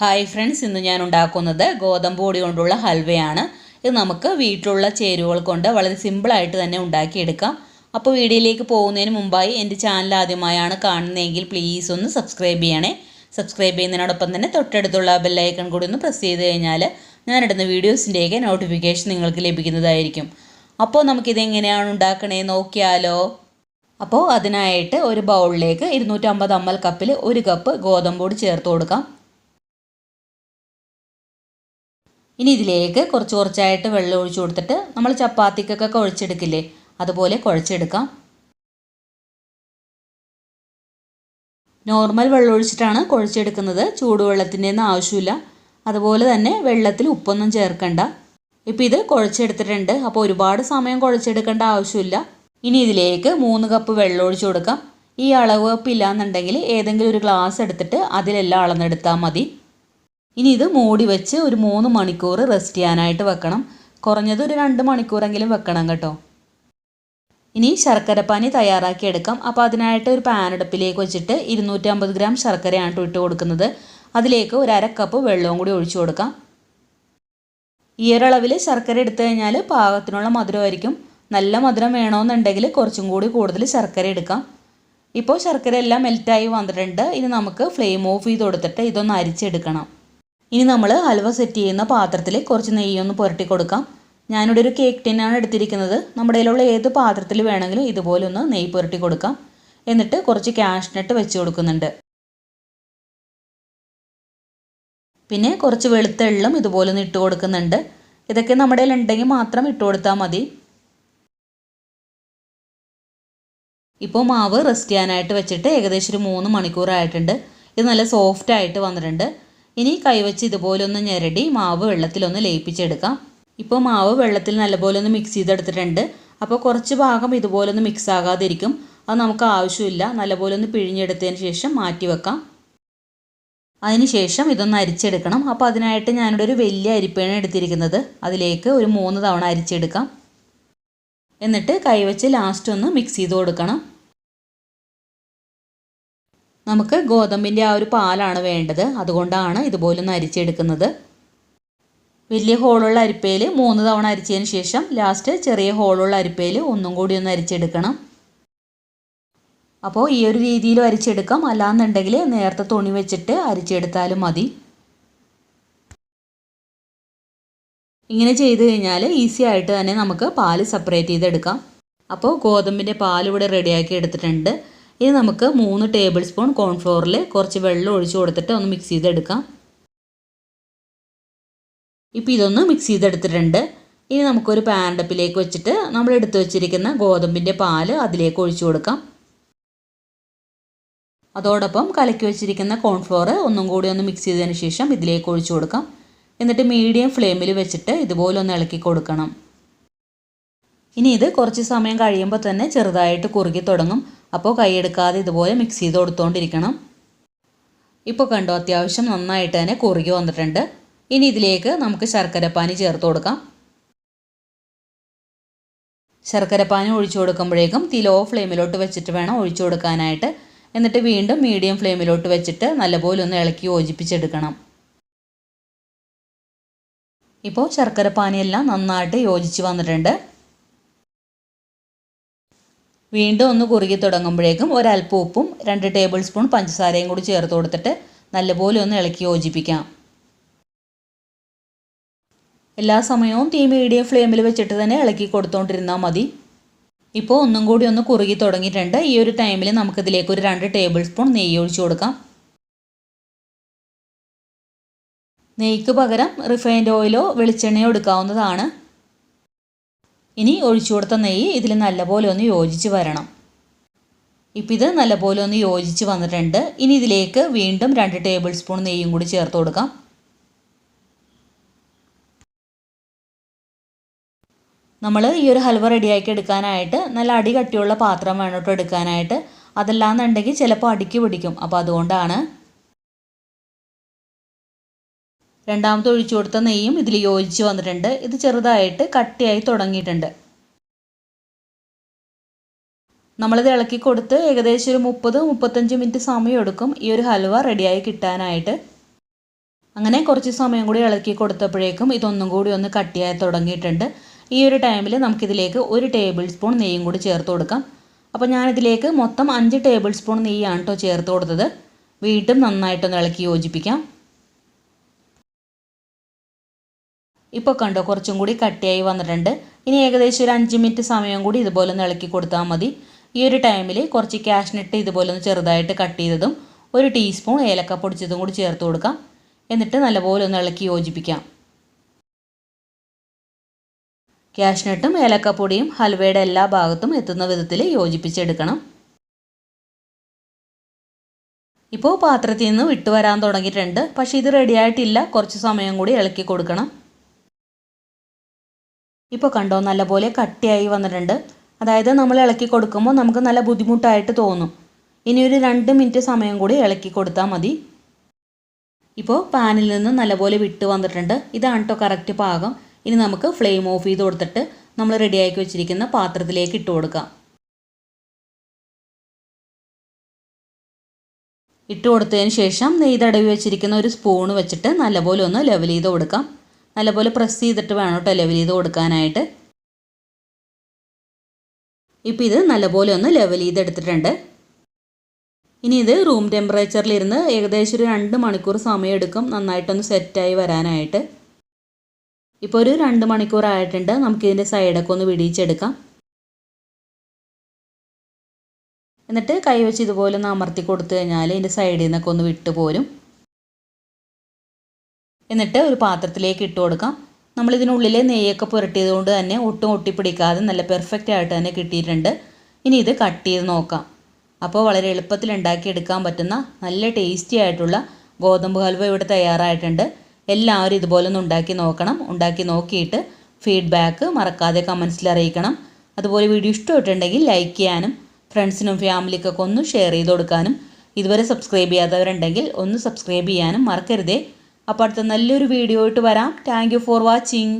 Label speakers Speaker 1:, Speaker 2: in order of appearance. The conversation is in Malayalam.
Speaker 1: ഹായ് ഫ്രണ്ട്സ് ഇന്ന് ഞാൻ ഉണ്ടാക്കുന്നത് ഗോതമ്പ് പൊടി കൊണ്ടുള്ള ഹൽവയാണ്. ഇത് നമുക്ക് വീട്ടിലുള്ള ചേരുവകൾ കൊണ്ട് വളരെ സിമ്പിളായിട്ട് തന്നെ ഉണ്ടാക്കിയെടുക്കാം. അപ്പോൾ വീഡിയോയിലേക്ക് പോകുന്നതിന് മുമ്പായി എന്റെ ചാനൽ ആദ്യമായാണ് കാണുന്നതെങ്കിൽ പ്ലീസ് ഒന്ന് സബ്സ്ക്രൈബ് ചെയ്യണേ. സബ്സ്ക്രൈബ് ചെയ്യുന്നതിനോടൊപ്പം തന്നെ തൊട്ടടുത്തുള്ള ബെല്ലൈക്കൺ കൂടി ഒന്ന് പ്രസ് ചെയ്ത് കഴിഞ്ഞാൽ ഞാനിടുന്ന വീഡിയോസിന്റെയൊക്കെ നോട്ടിഫിക്കേഷൻ നിങ്ങൾക്ക് ലഭിക്കുന്നതായിരിക്കും. അപ്പോൾ നമുക്കിതെങ്ങനെയാണ് ഉണ്ടാക്കണേ നോക്കിയാലോ. അപ്പോൾ അതിനായിട്ട് ഒരു ബൗളിലേക്ക് ഇരുന്നൂറ്റമ്പത് അമ്മൽ കപ്പിൽ ഒരു കപ്പ് ഗോതമ്പ് പൊടി ചേർത്ത് കൊടുക്കാം. ഇനി ഇതിലേക്ക് കുറച്ച് കുറച്ചായിട്ട് വെള്ളം ഒഴിച്ചു കൊടുത്തിട്ട് നമ്മൾ ചപ്പാത്തിക്കൊക്കെ കുഴച്ചെടുക്കില്ലേ? അതുപോലെ കുഴച്ചെടുക്കാം. നോർമൽ വെള്ളം ഒഴിച്ചിട്ടാണ് കുഴച്ചെടുക്കുന്നത്. ചൂടുവെള്ളത്തിന്റെ ഒന്നും ആവശ്യമില്ല. അതുപോലെ തന്നെ വെള്ളത്തിൽ ഉപ്പൊന്നും ചേർക്കണ്ട. ഇപ്പോൾ ഇത് കുഴച്ചെടുത്തിട്ടുണ്ട്. അപ്പോൾ ഒരുപാട് സമയം കുഴച്ചെടുക്കേണ്ട ആവശ്യമില്ല. ഇനി ഇതിലേക്ക് മൂന്ന് കപ്പ് വെള്ളം ഒഴിച്ചു കൊടുക്കാം. ഈ അളവ് കപ്പ് ഇല്ലാന്നുണ്ടെങ്കിൽ ഏതെങ്കിലും ഒരു ഗ്ലാസ് എടുത്തിട്ട് അതിലെല്ലാം അളന്നെടുത്താൽ മതി. ഇനി ഇത് മൂടി വെച്ച് ഒരു മൂന്ന് മണിക്കൂർ റെസ്റ്റ് ചെയ്യാനായിട്ട് വെക്കണം. കുറഞ്ഞത് ഒരു രണ്ട് മണിക്കൂറെങ്കിലും വെക്കണം കേട്ടോ. ഇനി ശർക്കരപ്പാനി തയ്യാറാക്കി എടുക്കാം. അപ്പോൾ അതിനായിട്ട് ഒരു പാനടുപ്പിലേക്ക് വെച്ചിട്ട് ഇരുന്നൂറ്റമ്പത് ഗ്രാം ശർക്കരയാണ് ഇട്ട് കൊടുക്കുന്നത്. അതിലേക്ക് ഒരു അര കപ്പ് വെള്ളവും കൂടി ഒഴിച്ചു കൊടുക്കാം. ഈ ഒരളവിൽ ശർക്കര എടുത്തു കഴിഞ്ഞാൽ പാകത്തിനുള്ള മധുരമായിരിക്കും. നല്ല മധുരം വേണമെന്നുണ്ടെങ്കിൽ കുറച്ചും കൂടി കൂടുതൽ ശർക്കര എടുക്കാം. ഇപ്പോൾ ശർക്കര എല്ലാം മെൽറ്റായി വന്നിട്ടുണ്ട്. ഇനി നമുക്ക് ഫ്ലെയിം ഓഫ് ചെയ്ത് കൊടുത്തിട്ട് ഇതൊന്ന് അരിച്ചെടുക്കണം. ഇനി നമ്മൾ ഹൽവ സെറ്റ് ചെയ്യുന്ന പാത്രത്തിൽ കുറച്ച് നെയ്യൊന്ന് പുരട്ടി കൊടുക്കാം. ഞാനിവിടെ ഒരു കേക്ക് ടിന്നാണ് എടുത്തിരിക്കുന്നത്. നമ്മുടെ കയ്യിലുള്ള ഏത് പാത്രത്തിൽ വേണമെങ്കിലും ഇതുപോലെ ഒന്ന് നെയ്യ് പുരട്ടി കൊടുക്കാം. എന്നിട്ട് കുറച്ച് കാഷ്നട്ട് വെച്ച് കൊടുക്കുന്നുണ്ട്. പിന്നെ കുറച്ച് വെളുത്ത എള്ളും ഇതുപോലെ ഒന്ന് ഇട്ട് കൊടുക്കുന്നുണ്ട്. ഇതൊക്കെ നമ്മുടെ കയ്യിൽ ഉണ്ടെങ്കിൽ മാത്രം ഇട്ട് കൊടുത്താൽ മതി. ഇപ്പോൾ മാവ് റെസ്റ്റ് ചെയ്യാനായിട്ട് വെച്ചിട്ട് ഏകദേശം ഒരു മൂന്ന് മണിക്കൂറായിട്ടുണ്ട്. ഇത് നല്ല സോഫ്റ്റ് ആയിട്ട് വന്നിട്ടുണ്ട്. ഇനി കൈവച്ച് ഇതുപോലെ ഒന്ന് ഞെരടി മാവ് വെള്ളത്തിലൊന്ന് ലയിപ്പിച്ചെടുക്കാം. ഇപ്പോൾ മാവ് വെള്ളത്തിൽ നല്ലപോലെ ഒന്ന് മിക്സ് ചെയ്തെടുത്തിട്ടുണ്ട്. അപ്പോൾ കുറച്ച് ഭാഗം ഇതുപോലെ ഒന്ന് മിക്സ് ആകാതിരിക്കും. അത് നമുക്ക് ആവശ്യമില്ല. നല്ലപോലെ ഒന്ന് പിഴിഞ്ഞെടുത്തതിന് ശേഷം മാറ്റി വെക്കാം. അതിനുശേഷം ഇതൊന്ന് അരിച്ചെടുക്കണം. അപ്പോൾ അതിനായിട്ട് ഞാനിവിടെ ഒരു വലിയ അരിപ്പേണ എടുത്തിരിക്കുന്നത്. അതിലേക്ക് ഒരു മൂന്ന് തവണ അരിച്ചെടുക്കാം. എന്നിട്ട് കൈവച്ച് ലാസ്റ്റ് ഒന്ന് മിക്സ് ചെയ്ത് കൊടുക്കണം. നമുക്ക് ഗോതമ്പിന്റെ ആ ഒരു പാലാണ് വേണ്ടത്. അതുകൊണ്ടാണ് ഇതുപോലെ ഒന്ന് അരിച്ചെടുക്കുന്നത്. വലിയ ഹോളുള്ള അരിപ്പയിൽ മൂന്ന് തവണ അരിച്ചതിന് ശേഷം ലാസ്റ്റ് ചെറിയ ഹോളുള്ള അരിപ്പയിൽ ഒന്നും കൂടി ഒന്ന് അരിച്ചെടുക്കണം. അപ്പോൾ ഈ ഒരു രീതിയിൽ അരിച്ചെടുക്കാം. അല്ലാന്നുണ്ടെങ്കിൽ നേരത്തെ തുണി വെച്ചിട്ട് അരിച്ചെടുത്താലും മതി. ഇങ്ങനെ ചെയ്ത് കഴിഞ്ഞാൽ ഈസി ആയിട്ട് തന്നെ നമുക്ക് പാൽ സെപ്പറേറ്റ് ചെയ്തെടുക്കാം. അപ്പോൾ ഗോതമ്പിന്റെ പാൽ ഇവിടെ റെഡിയാക്കി എടുത്തിട്ടുണ്ട്. ഇനി നമുക്ക് മൂന്ന് ടേബിൾ സ്പൂൺ കോൺഫ്ലോറിൽ കുറച്ച് വെള്ളം ഒഴിച്ചു കൊടുത്തിട്ട് ഒന്ന് മിക്സ് ചെയ്തെടുക്കാം. ഇപ്പോൾ ഇതൊന്ന് മിക്സ് ചെയ്തെടുത്തിട്ടുണ്ട്. ഇനി നമുക്കൊരു പാൻഡപ്പിലേക്ക് വെച്ചിട്ട് നമ്മൾ എടുത്തു വെച്ചിരിക്കുന്ന ഗോതമ്പിന്റെ പാൽ അതിലേക്ക് ഒഴിച്ചു കൊടുക്കാം. അതോടൊപ്പം കലക്കി വെച്ചിരിക്കുന്ന കോൺഫ്ലോർ ഒന്നും കൂടി ഒന്ന് മിക്സ് ചെയ്തതിന് ശേഷം ഇതിലേക്ക് ഒഴിച്ചു കൊടുക്കാം. എന്നിട്ട് മീഡിയം ഫ്ലെയിമിൽ വെച്ചിട്ട് ഇതുപോലെ ഒന്ന് ഇളക്കി കൊടുക്കണം. ഇനി ഇത് കുറച്ച് സമയം കഴിയുമ്പോൾ തന്നെ ചെറുതായിട്ട് കുറുകി തുടങ്ങും. അപ്പോൾ കൈയെടുക്കാതെ ഇതുപോലെ മിക്സ് ചെയ്ത് കൊടുത്തുകൊണ്ടിരിക്കണം ഇപ്പോൾ കണ്ടോ അത്യാവശ്യം നന്നായിട്ട് തന്നെ കുറുകി വന്നിട്ടുണ്ട്. ഇനി ഇതിലേക്ക് നമുക്ക് ശർക്കരപ്പാനി ചേർത്ത് കൊടുക്കാം. ശർക്കരപ്പാനി ഒഴിച്ചു കൊടുക്കുമ്പോഴേക്കും തീ ലോ ഫ്ലെയിമിലോട്ട് വെച്ചിട്ട് വേണം ഒഴിച്ചു കൊടുക്കാനായിട്ട്. എന്നിട്ട് വീണ്ടും മീഡിയം ഫ്ലെയിമിലോട്ട് വെച്ചിട്ട് നല്ലപോലെ ഒന്ന് ഇളക്കി യോജിപ്പിച്ചെടുക്കണം. ഇപ്പോൾ ശർക്കരപ്പാനിയെല്ലാം നന്നായിട്ട് യോജിച്ച് വന്നിട്ടുണ്ട്. വീണ്ടും ഒന്ന് കുറുകി തുടങ്ങുമ്പോഴേക്കും ഒരല്പം ഉപ്പും രണ്ട് ടേബിൾ സ്പൂൺ പഞ്ചസാരയും കൂടി ചേർത്ത് കൊടുത്തിട്ട് നല്ലപോലെ ഒന്ന് ഇളക്കി യോജിപ്പിക്കാം. എല്ലാ സമയവും തീ മീഡിയം ഫ്ലെയിമിൽ വെച്ചിട്ട് തന്നെ ഇളക്കി കൊടുത്തുകൊണ്ടിരുന്നാൽ മതി. ഇപ്പോൾ ഒന്നും കൂടി ഒന്ന് കുറുകി തുടങ്ങിയിട്ടുണ്ട്. ഈ ഒരു ടൈമിൽ നമുക്കിതിലേക്ക് ഒരു രണ്ട് ടേബിൾ സ്പൂൺ നെയ്യ് ഒഴിച്ചു കൊടുക്കാം. നെയ്ക്ക് പകരം റിഫൈൻഡ് ഓയിലോ വെളിച്ചെണ്ണയോ എടുക്കാവുന്നതാണ്. ഇനി ഒഴിച്ചു കൊടുത്ത നെയ്യ് ഇതിൽ നല്ലപോലെ ഒന്ന് യോജിച്ച് വരണം. ഇപ്പം ഇത് നല്ലപോലെ ഒന്ന് യോജിച്ച് വന്നിട്ടുണ്ട്. ഇനി ഇതിലേക്ക് വീണ്ടും രണ്ട് ടേബിൾ സ്പൂൺ നെയ്യും കൂടി ചേർത്ത് കൊടുക്കാം. നമ്മൾ ഈ ഒരു ഹൽവ റെഡിയാക്കി എടുക്കാനായിട്ട് നല്ല അടി കട്ടിയുള്ള പാത്രം വേണം കേട്ടോ എടുക്കാനായിട്ട്. അതല്ലാന്നുണ്ടെങ്കിൽ ചിലപ്പോൾ അടിക്ക് പിടിക്കും. അപ്പോൾ അതുകൊണ്ടാണ് രണ്ടാമത്തെ ഒഴിച്ചു കൊടുത്ത നെയ്യും ഇതിൽ യോജിച്ച് വന്നിട്ടുണ്ട്. ഇത് ചെറുതായിട്ട് കട്ടിയായി തുടങ്ങിയിട്ടുണ്ട്. നമ്മളിത് ഇളക്കി കൊടുത്ത് ഏകദേശം ഒരു മുപ്പത് മുപ്പത്തഞ്ച് മിനിറ്റ് സമയം എടുക്കും ഈ ഒരു ഹൽവ റെഡിയായി കിട്ടാനായിട്ട്. അങ്ങനെ കുറച്ച് സമയം കൂടി ഇളക്കി കൊടുത്തപ്പോഴേക്കും ഇതൊന്നും കൂടി ഒന്ന് കട്ടിയായി തുടങ്ങിയിട്ടുണ്ട്. ഈ ഒരു ടൈമിൽ നമുക്കിതിലേക്ക് ഒരു ടേബിൾ സ്പൂൺ നെയ്യും കൂടി ചേർത്ത് കൊടുക്കാം. അപ്പോൾ ഞാനിതിലേക്ക് മൊത്തം അഞ്ച് ടേബിൾ സ്പൂൺ നെയ്യാണ് കേട്ടോ ചേർത്ത് കൊടുത്തത്. വീണ്ടും നന്നായിട്ടൊന്ന് ഇളക്കി യോജിപ്പിക്കാം. ഇപ്പോൾ കണ്ടോ കുറച്ചും കൂടി കട്ടിയായി വന്നിട്ടുണ്ട്. ഇനി ഏകദേശം ഒരു അഞ്ച് മിനിറ്റ് സമയം കൂടി ഇതുപോലെ ഒന്ന് ഇളക്കി കൊടുത്താൽ മതി. ഈ ഒരു ടൈമിൽ കുറച്ച് കാഷ്നട്ട് ഇതുപോലെ ഒന്ന് ചെറുതായിട്ട് കട്ട് ചെയ്തതും ഒരു ടീസ്പൂൺ ഏലക്ക പൊടിച്ചതും കൂടി ചേർത്ത് കൊടുക്കാം. എന്നിട്ട് നല്ലപോലെ ഒന്ന് ഇളക്കി യോജിപ്പിക്കാം. കാഷ്നട്ടും ഏലക്കപ്പൊടിയും ഹൽവയുടെ എല്ലാ ഭാഗത്തും എത്തുന്ന വിധത്തിൽ യോജിപ്പിച്ചെടുക്കണം. ഇപ്പോൾ പാത്രത്തിൽ നിന്ന് വിട്ടുവരാൻ തുടങ്ങിയിട്ടുണ്ട്. പക്ഷേ ഇത് റെഡിയായിട്ടില്ല കുറച്ച് സമയം കൂടി ഇളക്കി കൊടുക്കണം. ഇപ്പോൾ കണ്ടോ നല്ലപോലെ കട്ടിയായി വന്നിട്ടുണ്ട്. അതായത് നമ്മൾ ഇളക്കി കൊടുക്കുമ്പോൾ നമുക്ക് നല്ല ബുദ്ധിമുട്ടായിട്ട് തോന്നും. ഇനി ഒരു രണ്ട് മിനിറ്റ് സമയം കൂടി ഇളക്കി കൊടുത്താൽ മതി. ഇപ്പോൾ പാനിൽ നിന്ന് നല്ലപോലെ വിട്ട് വന്നിട്ടുണ്ട്. ഇതാണ് കേട്ടോ കറക്റ്റ് പാകം. ഇനി നമുക്ക് ഫ്ലെയിം ഓഫ് ചെയ്ത് കൊടുത്തിട്ട് നമ്മൾ റെഡിയാക്കി വെച്ചിരിക്കുന്ന പാത്രത്തിലേക്ക് ഇട്ട് കൊടുക്കാം. ഇട്ട് കൊടുത്തതിന് ശേഷം നെയ്തടവി വെച്ചിരിക്കുന്ന ഒരു സ്പൂൺ വെച്ചിട്ട് നല്ലപോലെ ഒന്ന് ലെവൽ ചെയ്ത് കൊടുക്കാം. നല്ലപോലെ പ്രസ് ചെയ്തിട്ട് വേണം കേട്ടോ ലെവൽ ചെയ്ത് കൊടുക്കാനായിട്ട്. ഇപ്പം ഇത് നല്ലപോലെ ഒന്ന് ലെവൽ ചെയ്തെടുത്തിട്ടുണ്ട് ഇനി ഇത് റൂം ടെമ്പറേച്ചറിലിരുന്ന് ഏകദേശം ഒരു രണ്ട് മണിക്കൂർ സമയം എടുക്കും നന്നായിട്ടൊന്ന് സെറ്റായി വരാനായിട്ട്. ഇപ്പോൾ ഒരു രണ്ട് മണിക്കൂർ ആയിട്ടുണ്ട്. നമുക്കിതിന്റെ സൈഡൊക്കെ ഒന്ന് വിടിയിച്ചെടുക്കാം. എന്നിട്ട് കൈവച്ച് ഇതുപോലെ ഒന്ന് അമർത്തി കൊടുത്തു കഴിഞ്ഞാൽ ഇതിന്റെ സൈഡിൽ നിന്നൊക്കെ ഒന്ന് വിട്ടു പോരും എന്നിട്ട് ഒരു പാത്രത്തിലേക്ക് ഇട്ട് കൊടുക്കാം. നമ്മളിതിനുള്ളിൽ നെയ്യൊക്കെ പുരട്ടിയത് കൊണ്ട് തന്നെ ഒട്ടും ഒട്ടിപ്പിടിക്കാതെ നല്ല പെർഫെക്റ്റ് ആയിട്ട് തന്നെ കിട്ടിയിട്ടുണ്ട്. ഇനി ഇത് കട്ട് ചെയ്ത് നോക്കാം. അപ്പോൾ വളരെ എളുപ്പത്തിൽ ഉണ്ടാക്കിയെടുക്കാൻ പറ്റുന്ന നല്ല ടേസ്റ്റി ആയിട്ടുള്ള ഗോതമ്പ് ഹൽവ ഇവിടെ തയ്യാറായിട്ടുണ്ട്. എല്ലാവരും ഇതുപോലെ ഒന്ന് ഉണ്ടാക്കി നോക്കണം. ഉണ്ടാക്കി നോക്കിയിട്ട് ഫീഡ്ബാക്ക് മറക്കാതെ കമൻസിൽ അറിയിക്കണം. അതുപോലെ വീഡിയോ ഇഷ്ടമായിട്ടുണ്ടെങ്കിൽ ലൈക്ക് ചെയ്യാനും ഫ്രണ്ട്സിനും ഫാമിലിക്കൊക്കെ ഒന്ന് ഷെയർ ചെയ്ത് കൊടുക്കാനും ഇതുവരെ സബ്സ്ക്രൈബ് ചെയ്യാത്തവരുണ്ടെങ്കിൽ ഒന്ന് സബ്സ്ക്രൈബ് ചെയ്യാനും മറക്കരുതേ. അപ്പോൾ അടുത്ത നല്ലൊരു വീഡിയോ ആയിട്ട് വരാം. Thank for watching